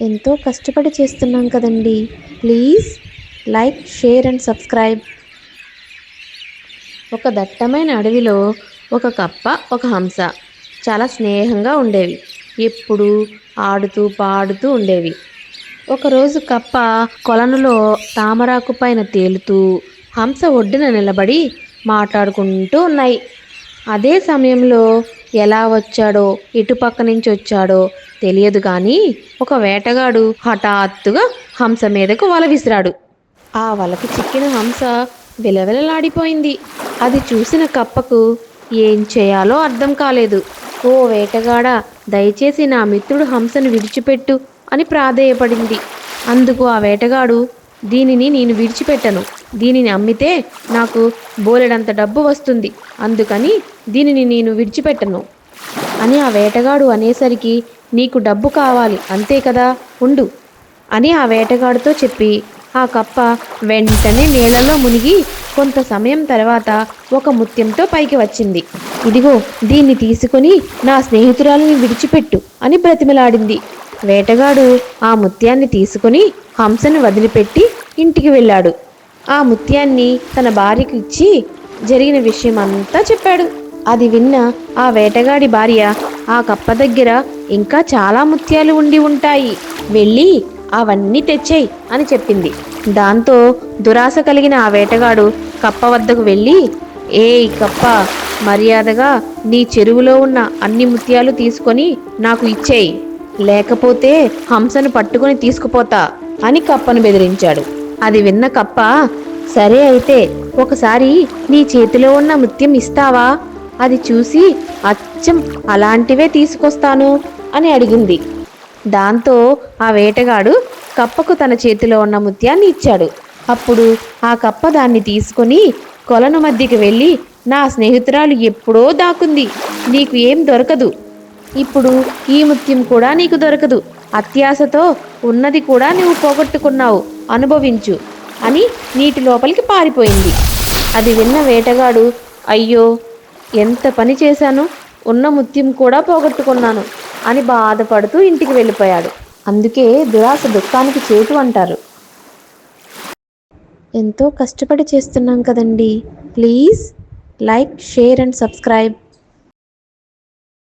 ఎంతో కష్టపడి చేస్తున్నాం కదండి. Please like share and subscribe. ఒక దట్టమైన అడవిలో ఒక కప్ప ఒక హంస చాలా స్నేహంగా ఉండేవి. ఎప్పుడూ ఆడుతూ పాడుతూ ఉండేవి. ఒకరోజు కప్ప కొలనులో తామరాకు పైన తేలుతూ హంస ఒడ్డున నిలబడి మాట్లాడుకుంటూ ఉన్నాయి. అదే సమయంలో ఎలా వచ్చాడో ఇటుపక్క నుంచి వచ్చాడో తెలియదు కానీ ఒక వేటగాడు హఠాత్తుగా హంస మీదకు వల విసిరాడు. ఆ వలకు చిక్కిన హంస విలవిలలాడిపోయింది. అది చూసిన కప్పకు ఏం చేయాలో అర్థం కాలేదు. ఓ వేటగాడ దయచేసి నా మిత్రుడు హంసను విడిచిపెట్టు అని ప్రాధేయపడింది. అందుకు ఆ వేటగాడు దీనిని నేను విడిచిపెట్టను. దీనిని అమ్మితే నాకు బోలెడంత డబ్బు వస్తుంది. అందుకని దీనిని నేను విడిచిపెట్టను. అని ఆ వేటగాడు అనేసరికి నీకు డబ్బు కావాలి అంతే కదా ఉండు అని ఆ వేటగాడితో చెప్పి ఆ కప్ప వెంటనే నీళ్ళలో మునిగి కొంత సమయం తర్వాత ఒక ముత్యంతో పైకి వచ్చింది. ఇదిగో దీన్ని తీసుకొని నా స్నేహితురాలిని విడిచిపెట్టు అని బ్రతిమలాడింది. వేటగాడు ఆ ముత్యాన్ని తీసుకొని హంసను వదిలిపెట్టి ఇంటికి వెళ్ళాడు. ఆ ముత్యాన్ని తన భార్యకు ఇచ్చి జరిగిన విషయం అంతా చెప్పాడు. అది విన్న ఆ వేటగాడి భార్య ఆ కప్ప దగ్గర ఇంకా చాలా ముత్యాలు ఉండి ఉంటాయి. వెళ్ళి అవన్నీ తెచ్చేయి అని చెప్పింది. దాంతో దురాశ కలిగిన ఆ వేటగాడు కప్ప వద్దకు వెళ్ళి ఏయ్ కప్ప మర్యాదగా నీ చెరువులో ఉన్న అన్ని ముత్యాలు తీసుకొని నాకు ఇచ్చేయి. లేకపోతే హంసను పట్టుకొని తీసుకుపోతా అని కప్పను బెదిరించాడు. అది విన్న కప్ప సరే అయితే ఒకసారి నీ చేతిలో ఉన్న ముత్యం ఇస్తావా? అది చూసి అచ్చం అలాంటివే తీసుకొస్తాను అని అడిగింది. దాంతో ఆ వేటగాడు కప్పకు తన చేతిలో ఉన్న ముత్యాన్ని ఇచ్చాడు. అప్పుడు ఆ కప్ప దాన్ని తీసుకొని కొలను మధ్యకి వెళ్ళి నా స్నేహితురాలు ఎప్పుడో దాకుంది నీకు ఏం దొరకదు. ఇప్పుడు ఈ ముత్యం కూడా నీకు దొరకదు. అత్యాశతో ఉన్నది కూడా నువ్వు పోగొట్టుకున్నావు అనుభవించు అని నీటి లోపలికి పారిపోయింది. అది విన్న వేటగాడు అయ్యో ఎంత పని చేశాను ఉన్న ముత్యం కూడా పోగొట్టుకున్నాను అని బాధపడుతూ ఇంటికి వెళ్ళిపోయాడు. అందుకే దురాశ దుఃఖానికి చేటు అంటారు. ఎంతో కష్టపడి చేస్తున్నాం కదండి. Please like share and subscribe.